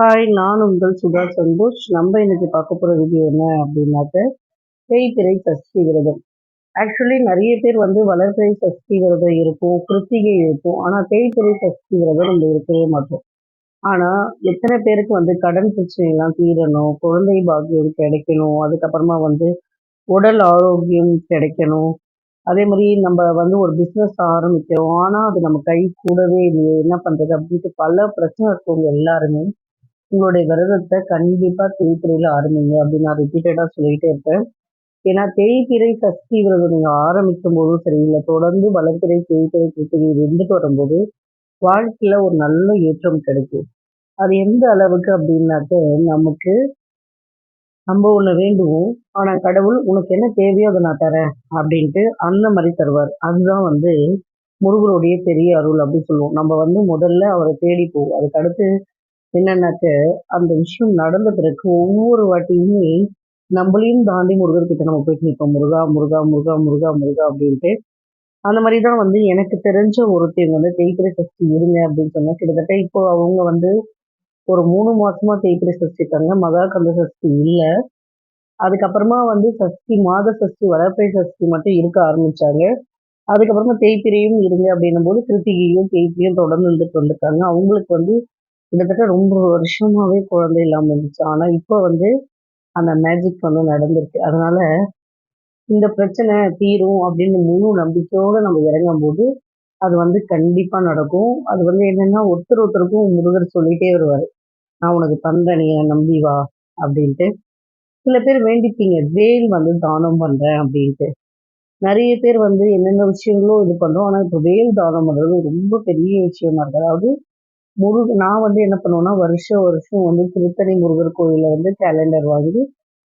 Hi நான் உங்கள் சுதா சந்தோஷ். நம்ம இன்னைக்கு பார்க்க போகிற வீடியோ என்ன அப்படின்னாக்க தேய்பிறை சஷ்டி விரதம் ஆக்சுவலி நிறைய பேர் வந்து வளர்பிறை சஷ்டி விரதம் இருக்கும் கிருத்திகை இருக்கும். ஆனால் தேய்பிறை சஷ்டி விரதம் நம்ம இருக்கவே மாட்டோம். ஆனால் எத்தனை பேருக்கு வந்து கடன் பிரச்சனைலாம் தீரணும் குழந்தை பாக்கியம் கிடைக்கணும் அதுக்கப்புறமா வந்து உடல் ஆரோக்கியம் கிடைக்கணும். அதே மாதிரி நம்ம வந்து ஒரு பிஸ்னஸ் ஆரம்பிக்கிறோம். ஆனால் அது நம்ம கை கூடவே இல்லையே என்ன பண்ணுறது அப்படின்ட்டு பல பிரச்சனை இருக்கவங்க எல்லாருமே உங்களுடைய விரதத்தை கண்டிப்பாக தேய்பிரையில் ஆரம்பிங்க அப்படின்னு நான் ரிப்பீட்டடாக சொல்லிகிட்டே இருப்பேன். ஏன்னா தேய்பிரை சஷ்டி விரதம் நீங்கள் ஆரம்பிக்கும் போதும் சரி இல்லை தொடர்ந்து வளர்ப்பிறை தேய்பிரை கிருத்திகை இருந்துட்டு வரும்போது வாழ்க்கையில் ஒரு நல்ல ஏற்றம் கிடைக்கும். அது எந்த அளவுக்கு அப்படின்னாக்க நமக்கு நம்ம ஒன்று வேண்டுவோம் ஆனால் கடவுள் உனக்கு என்ன தேவையோ அதை நான் தரேன் அப்படின்ட்டு அந்த மாதிரி தருவார். அதுதான் வந்து முருகருடைய பெரிய அருள் அப்படின்னு சொல்லுவோம். நம்ம வந்து முதல்ல அவரை தேடி போவோம். அதுக்கு அடுத்து என்னன்னாக்க அந்த விஷயம் நடந்த பிறகு ஒவ்வொரு வாட்டியுமே நம்மளையும் தாண்டி முருகர்கிட்ட நம்ம போயிட்டு நிற்போம் முருகா முருகா முருகா முருகா முருகா அப்படின்ட்டு. அந்த மாதிரி தான் வந்து எனக்கு தெரிஞ்ச ஒருத்தவங்க வந்து தேய்பிரை சஷ்டி இருங்க அப்படின்னு சொன்னா கிட்டத்தட்ட இப்போ அவங்க வந்து ஒரு மூணு மாசமா தேய்பிரை சஷ்டி இருக்காங்க மகா கந்த சஷ்டி இல்லை. அதுக்கப்புறமா வந்து சஷ்டி மாத சஷ்டி வளர்ப்பை சஷ்டி மட்டும் இருக்க ஆரம்பிச்சாங்க. அதுக்கப்புறமா தேய்பிரையும் இருங்க அப்படின்னும் போது கிருத்திகையும் தேய்பிரையும் தொடர்ந்து வந்துட்டு வந்திருக்காங்க. அவங்களுக்கு வந்து கிட்டத்தட்ட ரொம்ப வருஷமாவே குழந்தை இல்லாமல் இருந்துச்சு. ஆனால் இப்போ வந்து அந்த மேஜிக் வந்து நடந்திருக்கு. அதனால இந்த பிரச்சனை தீரும் அப்படின்னு முழு நம்பிக்கையோடு நம்ம இறங்கும் போது அது வந்து கண்டிப்பாக நடக்கும். அது வந்து என்னென்னா ஒருத்தர் ஒருத்தருக்கும் முருகர் சொல்லிகிட்டே வருவார். நான் உனக்கு தந்தேன் நீ நம்பி வா அப்படின்ட்டு. சில பேர் வேண்டிப்பீங்க வேல் வந்து தானம் பண்ணுறேன் அப்படின்ட்டு. நிறைய பேர் வந்து என்னென்ன விஷயங்களும் இது பண்ணுறோம் ஆனால் இப்போ வேல் தானம் பண்ணுறது ரொம்ப பெரிய விஷயமா இருக்குது அதாவது முருக நான் வந்து என்ன பண்ணுவேன்னா வருஷம் வருஷம் வந்து திருத்தணி முருகர் கோயிலில் வந்து கேலண்டர் வாங்கி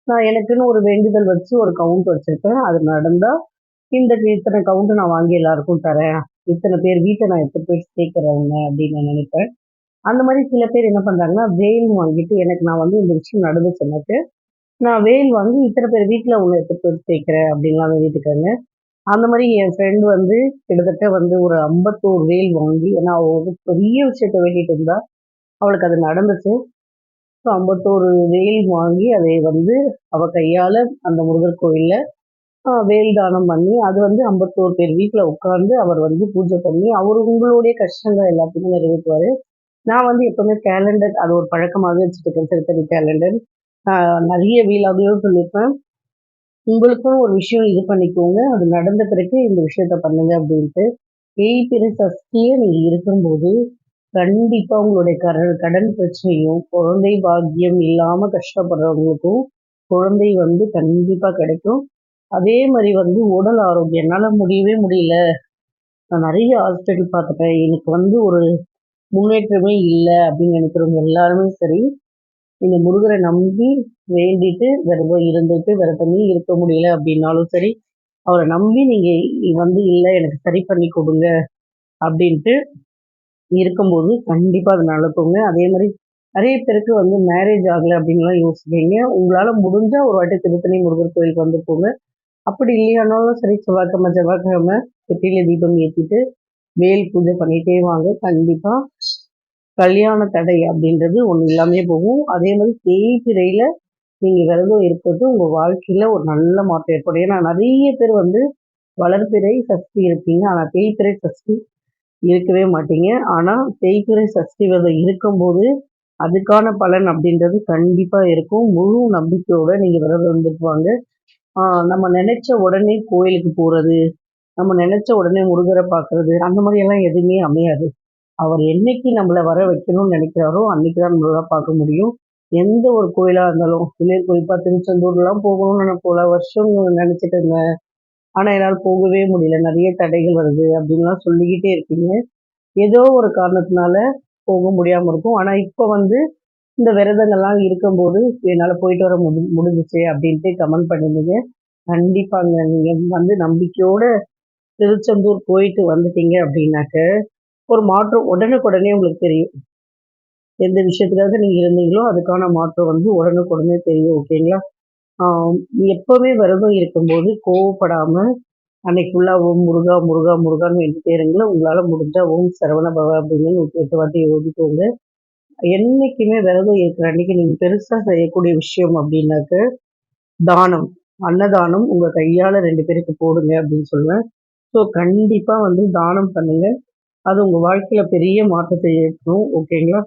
நான் எனக்குன்னு ஒரு வேண்டுதல் வச்சு ஒரு கவுண்ட் வச்சுருக்கேன் அது நடந்தால் இந்த இத்தனை கவுண்ட் நான் வாங்கி எல்லாருக்கும் தரேன். இத்தனை பேர் வீட்டை நான் எத்தனை பேர் சேர்க்குறவங்க அப்படின்னு நான் நினைப்பேன். அந்த மாதிரி சில பேர் என்ன பண்ணுறாங்கன்னா வேல் வாங்கிட்டு எனக்கு நான் வந்து இந்த விஷயம் நடந்துச்சுன்னாக்கு நான் வேல் வாங்கி இத்தனை பேர் வீட்டில் உங்களை எத்தனை பேர் சேர்க்குறேன் அப்படின்லாம் வேண்டிட்டுருக்காங்க அந்த மாதிரி என் ஃப்ரெண்டு வந்து கிட்டத்தட்ட வந்து ஒரு ஐம்பத்தோரு வேல் வாங்கி ஏன்னா அவள் வந்து பெரிய விஷயத்த வேண்டிட்டு இருந்தா அவளுக்கு அது நடந்துச்சு. ஸோ ஐம்பத்தோரு வேல் வாங்கி அதை வந்து அவள் கையால் அந்த முருகர் கோயிலில் வேல் தானம் பண்ணி அது வந்து ஐம்பத்தோரு பேர் வீட்டில் உட்காந்து அவர் வந்து பூஜை பண்ணி அவர் உங்களுடைய கஷ்டங்கள் எல்லாத்தையுமே நிறைவேற்றுவார். நான் வந்து எப்போவுமே கேலண்டர் அது ஒரு பழக்கமாகவே வச்சுட்டு இருக்கேன் திருத்தணி கேலண்டர் நிறைய வீலாகவே சொல்லியிருப்பேன். உங்களுக்கும் ஒரு விஷயம் இது பண்ணிக்கோங்க. அது நடந்த பிறகு இந்த விஷயத்த பண்ணுங்க அப்படின்ட்டு. தேய்பிறை சஷ்டியே நீங்கள் இருக்கும்போது கண்டிப்பாக உங்களுடைய கடன் கடன் பிரச்சனையும் குழந்தை பாக்கியம் இல்லாமல் கஷ்டப்படுறவங்களுக்கும் குழந்தை வந்து கண்டிப்பாக கிடைக்கும். அதே மாதிரி வந்து உடல் ஆரோக்கியம். என்னால் முடியவே முடியல. நான் நிறைய ஹாஸ்பிட்டல் பார்த்துட்டேன். எனக்கு வந்து ஒரு முன்னேற்றமே இல்லை அப்படின்னு நினைக்கிறவங்க எல்லாருமே சரி. இந்த முருகரை நம்பி வேண்டிட்டு விரதம் இருந்துட்டு விரதமே இருக்க முடியல அப்படின்னாலும் சரி அவரை நம்பி நீங்கள் வந்து இல்லை எனக்கு சரி பண்ணி கொடுங்க அப்படின்ட்டு இருக்கும்போது கண்டிப்பாக அது நடக்குங்க. அதே மாதிரி நிறைய பேருக்கு வந்து மேரேஜ் ஆகலை அப்படின்லாம் யோசிக்கீங்க உங்களால் முடிஞ்சால் ஒரு வாட்டி திருத்தணி முருகர் கோயிலுக்கு வந்து போங்க. அப்படி இல்லையானாலும் சரி செவ்வாய்க்கிழமை செவ்வாய்க்கிழமை வெற்றில தீபம் ஏற்றிட்டு வேல் பூஜை பண்ணிகிட்டே வாங்க. கண்டிப்பாக கல்யாண தடை அப்படின்றது ஒன்று இல்லாமே போகும். அதே மாதிரி தேய்பிரையில் நீங்கள் விரதம் இருப்பது உங்கள் வாழ்க்கையில் ஒரு நல்ல மாற்றம் ஏற்படும். ஏன்னா நிறைய பேர் வந்து வளர்ப்பிறை சஷ்டி இருப்பீங்க. ஆனால் தேய்பிறை சஷ்டி இருக்கவே மாட்டீங்க. ஆனால் தேய்பிறை சஷ்டி விரதம் இருக்கும்போது அதுக்கான பலன் அப்படின்றது கண்டிப்பாக இருக்கும். முழு நம்பிக்கையோடு நீங்கள் விரதம் வந்துட்டுவாங்க நம்ம நினச்ச உடனே கோயிலுக்கு போகிறது நம்ம நினச்ச உடனே முருகரை பார்க்குறது அந்த மாதிரியெல்லாம் எதுவுமே அமையாது. அவர் என்னைக்கு நம்மளை வர வைக்கணும்னு நினைக்கிறாரோ அன்னைக்கு தான் நம்மளால பார்க்க முடியும். எந்த ஒரு கோயிலாக இருந்தாலும் இல்லை குறிப்பாக திருச்செந்தூர்லாம் போகணும்னு நான் பல வருஷம் நினச்சிட்டு இருந்தேன் ஆனால் என்னால் போகவே முடியல. நிறைய தடைகள் வருது அப்படின்லாம் சொல்லிக்கிட்டே இருக்கீங்க ஏதோ ஒரு காரணத்தினால போக முடியாமல் இருக்கும். ஆனால் இப்போ வந்து இந்த விரதங்கள்லாம் இருக்கும்போது என்னால் போயிட்டு வர முடி முடிஞ்சிச்சு அப்படின்ட்டு கமெண்ட் பண்ணிருந்தீங்க கண்டிப்பாங்க. நீங்கள் வந்து நம்பிக்கையோடு திருச்செந்தூர் போயிட்டு வந்துட்டீங்க அப்படின்னாக்க ஒரு மாற்றம் உடனுக்குடனே உங்களுக்கு தெரியும் எந்த விஷயத்துக்காக நீங்கள் இருந்தீங்களோ அதுக்கான மாற்றம் வந்து உடனுக்குடனே தெரியும் ஓகேங்களா எப்போவுமே விரதம் இருக்கும்போது கோவப்படாமல் அன்னைக்கு ஃபுல்லாக ஓம் முருகா முருகா முருகான்னு வேண்டிட்டே இருங்களா உங்களால் முடிஞ்சால் ஓம் சரவண பவ அப்படின்னு நூற்றி எட்டு வாட்டி ஓதிக்கோங்க என்னைக்குமே விரதம் இருக்கிற அன்னைக்கு நீங்கள் பெருசாக செய்யக்கூடிய விஷயம் அப்படின்னாக்க, தானம். அன்னதானம் உங்கள் கையால் ரெண்டு பேருக்கு போடுங்க அப்படின்னு சொல்லுவேன். ஸோ கண்டிப்பாக வந்து தானம் பண்ணுங்கள் அது உங்கள் வாழ்க்கையில் பெரிய மாற்றத்தை ஏற்படும். ஓகேங்களா?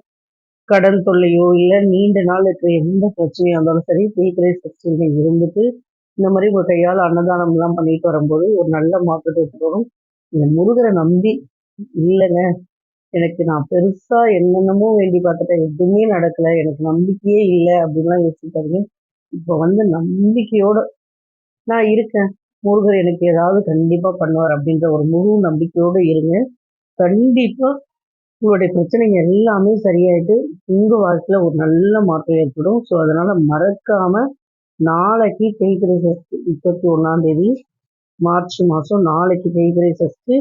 கடன் தொல்லையோ, இல்லை நீண்ட நாள் இருக்கிற எந்த பிரச்சனையாக இருந்தாலும் சரி, தேய்பிறை சஷ்டியில இருந்துட்டு, இந்த மாதிரி ஒரு கையால் அன்னதானம்லாம் பண்ணிட்டு வரும்போது, ஒரு நல்ல மாற்றத்தை எடுத்துட்டு வரும். இந்த முருகரை நம்பி, இல்லைங்க எனக்கு நான் பெருசாக என்னென்னமோ வேண்டி பார்த்துட்டேன். எதுவுமே நடக்கல. எனக்கு நம்பிக்கையே இல்லை அப்படின்லாம் யோசிக்காதீங்க. இப்போ வந்து நம்பிக்கையோடு நான் இருக்கேன். முருகர் எனக்கு ஏதாவது கண்டிப்பாக பண்ணுவார் அப்படின்ற ஒரு முழு நம்பிக்கையோடு இருங்க. கண்டிப்பாக உங்களுடைய பிரச்சனைங்க எல்லாமே சரியாயிட்டு, உங்கள் வாழ்க்கையில் ஒரு நல்ல மாற்றம் ஏற்படும். ஸோ அதனால் மறக்காமல் நாளைக்கு தேய்பிறை சஷ்டி 31ஆம் தேதி மார்ச் மாதம் நாளைக்கு தேய்பிறை சஷ்டி.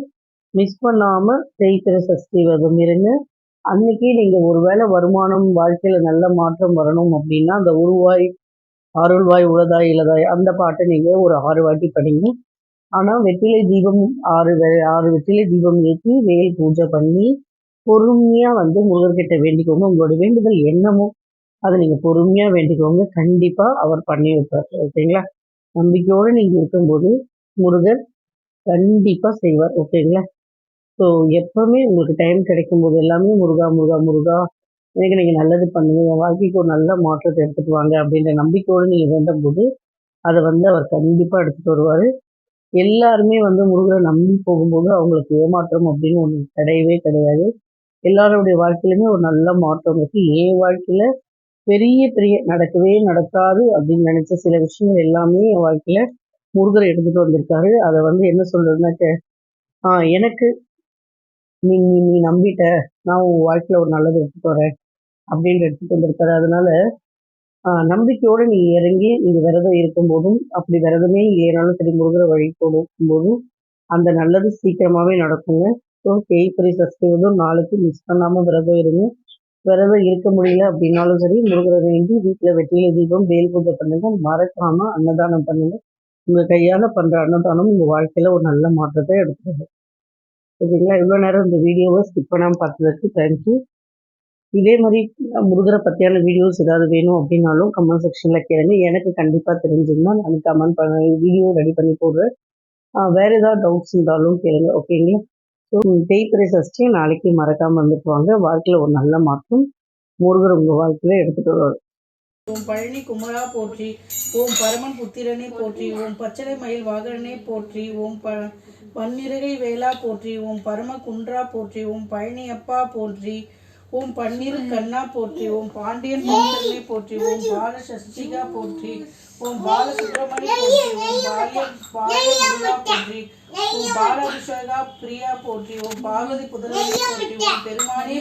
மிஸ் பண்ணாமல் தேய்பிறை சஷ்டி விரதம் இருங்க. அன்னைக்கு நீங்கள் ஒரு வேளை வருமானம், வாழ்க்கையில் நல்ல மாற்றம் வரணும் அப்படின்னா, அந்த உருவாய், அருள்வாய், உளதாய், இளதாய் அந்த பாட்டை நீங்கள் ஒரு ஆறு வாட்டி படிங்க. ஆனா வெற்றிலை தீபம் ஆறு ஆறு வெற்றிலை தீபம் ஏற்றி வேல் பூஜை பண்ணி, பொறுமையா வந்து முருகர்கிட்ட வேண்டிக்கோங்க. உங்களோட வேண்டுதல் என்னமோ, அதை நீங்க பொறுமையா வேண்டிக்கோங்க. கண்டிப்பா அவர் பண்ணி வைப்பார். ஓகேங்களா? நம்பிக்கையோடு நீங்க இருக்கும்போது, முருகர் கண்டிப்பா செய்வார். ஓகேங்களா? ஸோ எப்பவுமே உங்களுக்கு டைம் கிடைக்கும் போது எல்லாமே முருகா, முருகா, முருகா எனக்கு நீங்க நல்லது பண்ணுங்க. என் வாழ்க்கைக்கு ஒரு நல்ல மாற்றத்தை எடுத்துட்டு வாங்க அப்படின்ற நம்பிக்கையோட நீங்க வேண்டும்போது, அதை வந்து அவர் கண்டிப்பா எடுத்துட்டு வருவாரு. எல்லாருமே வந்து முருகரை நம்பி போகும்போது, அவங்களுக்கு ஏமாற்றம் அப்படின்னு ஒன்று கிடையவே கிடையாது. எல்லாருடைய வாழ்க்கையிலுமே ஒரு நல்ல மாற்றம் இருக்கு. என் வாழ்க்கையில பெரிய பெரிய நடக்கவே நடக்காது அப்படின்னு நினைச்ச சில விஷயங்கள் எல்லாமே என் வாழ்க்கையில முருகர் எடுத்துட்டு வந்திருக்காரு. அதை வந்து என்ன சொல்றதுனாக்க, ஆ எனக்கு நீ நீ நீ நம்பிட்ட. நான் உன் வாழ்க்கையில ஒரு நல்லது எடுத்துட்டு வரேன். அப்படின்னு எடுத்துட்டு வந்திருக்காரு. அதனால நம்பிக்கையோடு நீ இறங்கி, நீங்கள் விரதம் இருக்கும்போதும், அப்படி விரதமே ஏனாலும் சரி முருகர வழி கொடுக்கும்போதும், அந்த நல்லது சீக்கிரமாவே நடக்குங்க. ஸோ தேய்பிறை சஷ்டி வந்து நாளைக்கு மிஸ் பண்ணாம விரதம் இருங்க. விரதம் இருக்க முடியல அப்படின்னாலும் சரி, முருகர வேண்டி வீட்டில் வெற்றிலை தீபம், வேல் பூஜை பண்ணுங்க. மறக்காம அன்னதானம் பண்ணுங்க. உங்க கையால பண்ற அன்னதானம் உங்க வாழ்க்கையில ஒரு நல்ல மாற்றத்தை எடுத்துட்டு ஓகேங்களா? இவ்வளோ நேரம் இந்த வீடியோவை ஸ்கிப் பண்ணாம பார்த்ததுக்கு தேங்க் யூ. இதே மாதிரி முருகரை பத்தியான வீடியோஸ் ஏதாவது வேணும் அப்படின்னாலும் கமெண்ட் செக்ஷன்ல கேளுங்க. எனக்கு கண்டிப்பா தெரிஞ்சிருந்தால் நான் கமெண்ட் பண்ண வீடியோ ரெடி பண்ணி போடுறேன். வேறு வேற ஏதாவது டவுட்ஸ் இருந்தாலும் கேளுங்க. ஓகேங்களா? ஸோ தேய்பிரை சஷ்டி நாளைக்கு மறக்காம வந்துட்டு வாங்க. வாழ்க்கையில ஒரு நல்ல மாற்றம் முருகர் உங்க வாழ்க்கையில எடுத்துட்டு வருவாரு. ஓம் பழனி குமரா போற்றி ஓம் பரமன் புத்திரனே போற்றி ஓம் பச்சளை மயில் வாகனனே போற்றி ஓம் ப பன்னிருகை வேலா போற்றி ஓம் பரம குன்றா போற்றி ஓம் பழனி அப்பா போற்றி ஓம் பன்னிரு கண்ணா போற்றி ஓம் பாண்டியன் மௌனனே போற்றி ஓம் பால சஷ்டிகா போற்றி ஓம் பால சுப்பிரமணி போற்றி ஓம் பால்ய பால முருகா போற்றி ஓம் பால அபிஷேகா பிரியா போற்றி ஓம் பார்வதி புதல்வனே போற்றி ஓம் பெருமானே